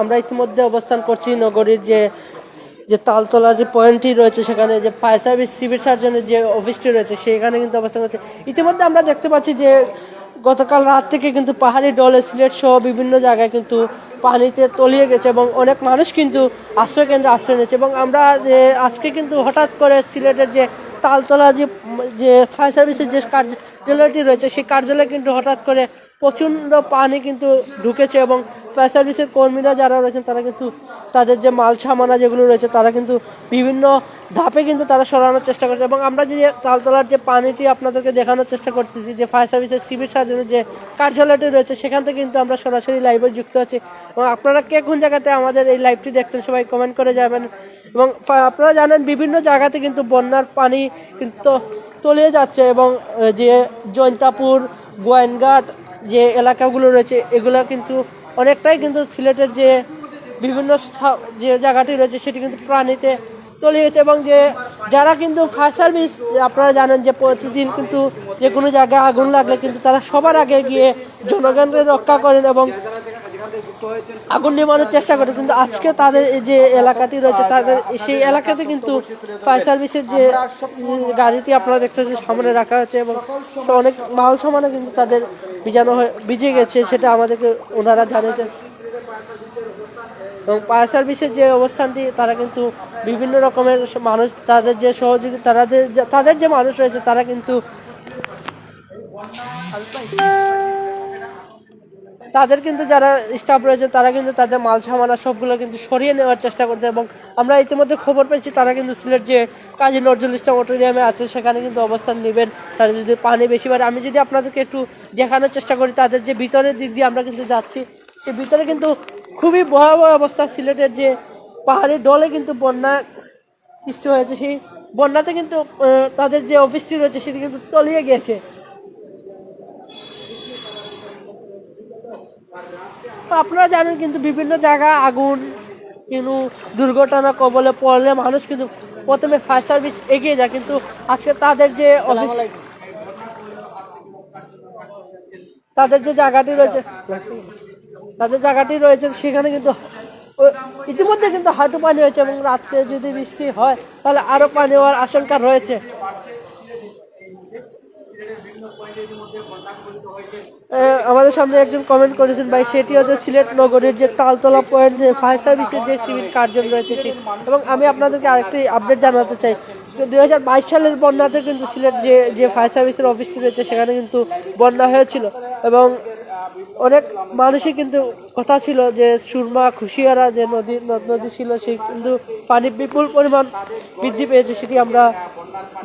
আমরা ইতিমধ্যে অবস্থান করছি নগরীর যে যে তালতলার যে পয়েন্টটি রয়েছে সেখানে, যে ফায়ার সার্ভিস, সিভিল সার্জনের যে অফিসটি রয়েছে সেখানে কিন্তু অবস্থান করছে। ইতিমধ্যে আমরা দেখতে পাচ্ছি যে গতকাল রাত থেকে কিন্তু পাহাড়ি ডলে সিলেট সহ বিভিন্ন জায়গায় কিন্তু পানিতে তলিয়ে গেছে এবং অনেক মানুষ কিন্তু আশ্রয় কেন্দ্রে আশ্রয় নিয়েছে এবং আমরা যে, আজকে কিন্তু হঠাৎ করে সিলেটের যে তালতলা যে যে ফায়ার সার্ভিসের যে কার্যালয়টি রয়েছে। সেই কার্যালয়ে কিন্তু হঠাৎ করে প্রচণ্ড পানি কিন্তু ঢুকেছে এবং ফায়ার সার্ভিসের কর্মীরা যারা রয়েছেন, তারা কিন্তু তাদের যে মাল সামানা যেগুলো রয়েছে, তারা কিন্তু বিভিন্ন ধাপে কিন্তু তারা সরানোর চেষ্টা করছে। এবং আমরা যে তালতলার যে পানিটি আপনাদেরকে দেখানোর চেষ্টা করতেছি, যে ফায়ার সার্ভিসের সিভিল সার্জনের যে কার্যালয়টি রয়েছে, সেখান থেকে কিন্তু আমরা সরাসরি লাইভে যুক্ত আছি। এবং আপনারা কে কোন জায়গাতে আমাদের এই লাইভটি দেখছেন, সবাই কমেন্ট করে যাবেন। এবং আপনারা জানেন, বিভিন্ন জায়গাতে কিন্তু বন্যার পানি কিন্তু তলিয়ে যাচ্ছে এবং যে জৈন্তাপুর গোয়েনঘাট যে এলাকাগুলো রয়েছে, এগুলো কিন্তু অনেকটাই কিন্তু সিলেটের যে বিভিন্ন যে জায়গাটি রয়েছে, সেটি কিন্তু প্রাণীতে তলিয়ে গেছে এবং যে যারা কিন্তু ফায়ার সার্ভিস আপনারা জানেন যে প্রতিদিন কিন্তু যে কোনো জায়গায় আগুন লাগলে কিন্তু তারা সবার আগে গিয়ে জনগণকে রক্ষা করেন এবং আগুন নির্মাণের চেষ্টা করে কিন্তু আজকে তাদের যে এলাকাটি রয়েছে, তাদের সেই এলাকাতে কিন্তু ফায়ার সার্ভিসের যে গাড়িটি আপনারা দেখতেছেন সামনে রাখা হয়েছে এবং অনেক মাল সমানে কিন্তু তাদের ভিজানো হয়ে ভিজে গেছে, সেটা আমাদেরকে ওনারা জানিয়েছেন। এবং ফায়ার সার্ভিসের যে অবস্থানটি, তারা কিন্তু বিভিন্ন রকমের মানুষ, তাদের যে সহযোগী, তারা যে, তাদের যে মানুষ রয়েছে, তারা কিন্তু তাদের কিন্তু যারা স্টাফ রয়েছে, তারা কিন্তু তাদের মাল সামানা সবগুলো কিন্তু সরিয়ে নেওয়ার চেষ্টা করছে এবং আমরা ইতিমধ্যে খবর পেয়েছি, তারা কিন্তু সিলেট যে কাজী নজরুল ইসলাম অটোরিয়ামে আছে, সেখানে কিন্তু অবস্থান নেবেন। তারা যদি পানি বেশি বাড়ে, আমি যদি আপনাদেরকে একটু দেখানোর চেষ্টা করি, তাদের যে ভিতরের দিক দিয়ে আমরা কিন্তু যাচ্ছি সে ভিতরে কিন্তু খুবই ভয়াবহ অবস্থা সিলেটের যে পাহাড়ি ডলে কিন্তু বন্যা সৃষ্টি হয়েছে। সেই বন্যাতে কিন্তু তাদের যে অফিসটি রয়েছে সেটি কিন্তু তলিয়ে গিয়েছে আপনারা জানেন কিন্তু বিভিন্ন জায়গা আগুন কিন্তু দুর্ঘটনা কবলে পড়লে মানুষ কিন্তু প্রথমে ফায়ার সার্ভিস এগিয়ে যায় কিন্তু আজকে তাদের যে অফিস তাদের যে জায়গাটি রয়েছে তাদের জায়গাটি রয়েছে, সেখানে কিন্তু ইতিমধ্যে কিন্তু হাঁটু পানি হয়েছে এবং রাত্রে যদি বৃষ্টি হয়, তাহলে আরও পানি হওয়ার আশঙ্কা রয়েছে। আমাদের সামনে একজন কমেন্ট করেছেন, ভাই, সেটি হচ্ছে সিলেট নগরীর যে তালতলা পয়েন্ট ফায়ার সার্ভিসের যে সিভিল কার্জন রয়েছে এবং আমি আপনাদেরকে আরেকটি আপডেট জানাতে চাই। দুই হাজার বাইশ সালের বন্যাতে কিন্তু সিলেট যে যে ফায়ার সার্ভিসের অফিসটি রয়েছে, সেখানে কিন্তু বন্যা হয়েছিল। এবং অনেক মানুষই কিন্তু কথা ছিল যে সুরমা, খুশিয়ারা যে নদী, নদ নদী ছিল, সেই কিন্তু পানি বিপুল পরিমাণ বৃদ্ধি পেয়েছে, সেটি আমরা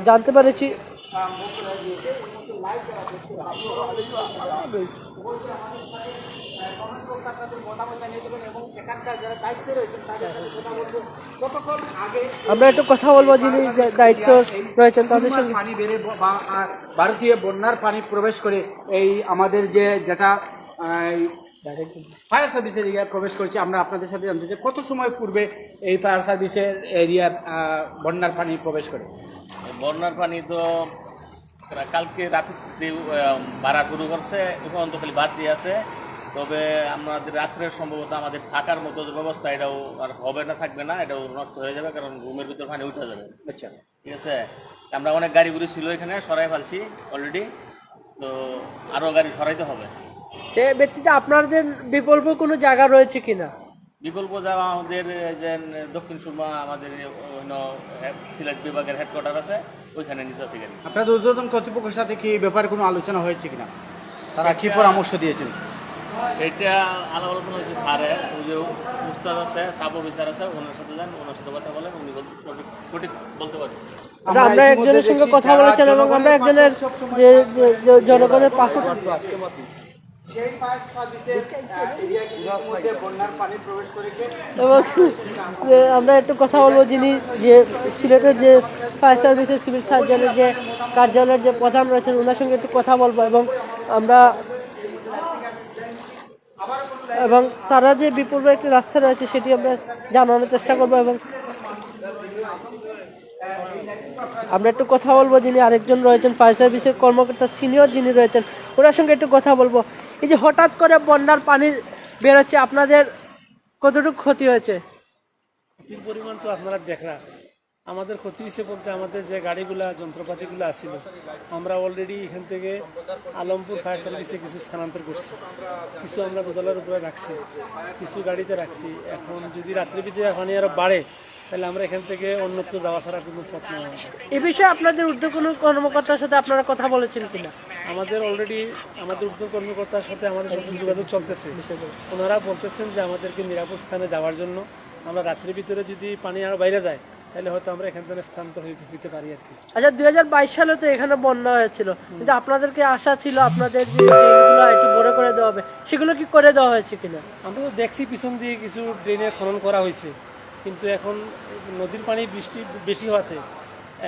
জানতে পেরেছি। আমরা একটু কথা বলব যিনি যে দায়িত্ব রয়েছেন তাদের সঙ্গে। পানি বেড়ে বা- আর ভারতীয় বন্যার পানি প্রবেশ করে এই আমাদের যে যেটা ফায়ার সার্ভিসের এরিয়া প্রবেশ করছে আমরা আপনাদের সাথে জানতে চাই কত সময় পূর্বে এই ফায়ার সার্ভিসের এরিয়া বন্যার পানি প্রবেশ করে? বন্যার পানি তো কালকে রাত্রে বাড়া শুরু করছে এখন তো খালি বাড়তি আছে। তবে আমাদের রাত্রে সম্ভবত আমাদের থাকার মতো যে ব্যবস্থা এটাও আর হবে না থাকবে না এটাও নষ্ট হয়ে যাবে কারণ রুমের ভিতর পানি উঠে যাবে। আচ্ছা। ঠিক আছে? আমরা অনেক গাড়ি গাড়িগুলি ছিল এখানে সরাই ফেলছি অলরেডি তো আরও গাড়ি সরাইতে হবে। সে ব্যক্তিতে আপনাদের বিকল্প কোনো জায়গা রয়েছে কিনা? বিকল্প যাওয়া আমাদের যে দক্ষিণ সুরমা আমাদের অন্য সিলেট বিভাগের হেডকোয়ার্টার আছে। ওইখানে নিতে আসে গাড়ি আপনাদের উদ্বোধন কর্তৃপক্ষের সাথে কি এই ব্যাপারে কোনো আলোচনা হয়েছে কিনা? তারা কি পরামর্শ দিয়েছেন? এটা আলাপ আলোচনা হচ্ছে স্যারে ওই যে উস্তাদ আছে সাব অফিসার আছে ওনার সাথে যান ওনার সাথে কথা বলেন উনি বলতে সঠিক সঠিক বলতে পারবেন আচ্ছা, আমরা একজনের সঙ্গে কথা বলেছিলাম বলেছেন এবং আমরা জনগণের একজনের জনগণের পাশে সেই ফায়ার সার্ভিসের এরিয়া ইতিমধ্যে বন্যার পানি প্রবেশ করেছে। এবং আমরা একটু কথা বলব যিনি যে সিলেটের যে ফায়ার সার্ভিসের সিভিল সার্জনের যে কার্যালয়ের যে প্রধান রয়েছেন ওনার সঙ্গে একটু কথা বলব এবং আমরা এবং তারা যে বিপূর্ব একটি রাস্তা রয়েছে সেটি আমরা জানানোর চেষ্টা করব এবং আমরা একটু কথা বলব যিনি আরেকজন রয়েছেন ফায়ার সার্ভিসের কর্মকর্তা সিনিয়র যিনি রয়েছেন ওনার সঙ্গে একটু কথা বলব। এই যে হঠাৎ করে বন্যার পানি বেরোচ্ছে আপনাদের কতটুকু ক্ষতি হয়েছে? ক্ষতির পরিমাণ তো আপনারা দেখরা আমাদের ক্ষতি হয়েছে বলতে আমাদের যে গাড়িগুলা যন্ত্রপাতিগুলো আসছিল আমরা অলরেডি এখান থেকে আলমপুর ফায়ার সার্ভিসে কিছু স্থানান্তর করছি। কিছু আমরা দোতলার উপরে রাখছি কিছু গাড়িতে রাখছি। এখন যদি রাত্রি ভিতরে পানি আরও বাড়ে তাহলে আমরা এখান থেকে অন্যত্র যাওয়া ছাড়া কোনো পথ নেই। এ বিষয়ে আপনাদের উদ্যোগ কোনো কর্মকর্তার সাথে আপনারা কথা বলেছেন কিনা? আমাদের অলরেডি আমাদের উদ্যোগ কর্মকর্তার সাথে আমাদের সাথে যোগাযোগ চলতেছে। ওনারা বলতেছেন যে আমাদেরকে নিরাপদ স্থানে যাওয়ার জন্য আমরা রাত্রির ভিতরে যদি পানি আরও বাইরে যায় তাহলে হয়তো আমরা এখান থেকে স্থানান্তর হইতে পারি আর কি। আচ্ছা দুই হাজার বাইশ সালে তো এখানে বন্যা হয়েছিল। কিন্তু আপনাদেরকে আশা ছিল আপনাদের যে একটু বড় করে দেওয়া হবে সেগুলো কি করে দেওয়া হয়েছে কিনা? আমরা তো দেখছি পিছন দিয়ে কিছু ড্রেনের খনন করা হয়েছে। কিন্তু এখন নদীর পানি বৃষ্টি বেশি হওয়াতে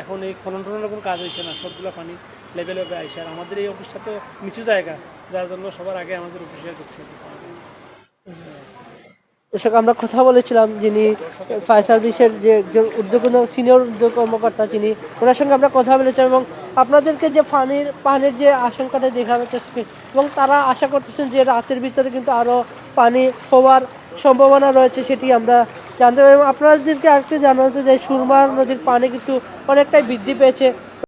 এখন এই খনন টননের কোনো কাজ হয়েছে না সবগুলো পানি লেভেল আইসে আর আমাদের এই অফিসটা তো নিচু জায়গা, যার জন্য সবার আগে আমাদের অফিসে ঢুকছে। দর্শক আমরা কথা বলেছিলাম, যিনি ফায়ার সার্ভিসের যে একজন উদ্যোগ সিনিয়র উদ্যোগ কর্মকর্তা তিনি, ওনার সঙ্গে আমরা কথা বলেছিলাম এবং আপনাদেরকে যে পানির পানির যে আশঙ্কাটা চেষ্টা করি এবং তারা আশা করতেছেন যে রাতের ভিতরে কিন্তু আরও পানি হওয়ার সম্ভাবনা রয়েছে, সেটি আমরা জানতে পারি এবং আপনাদেরকে আরেকটু জানাতে চাই, সুরমা নদীর পানি কিন্তু অনেকটাই বৃদ্ধি পেয়েছে।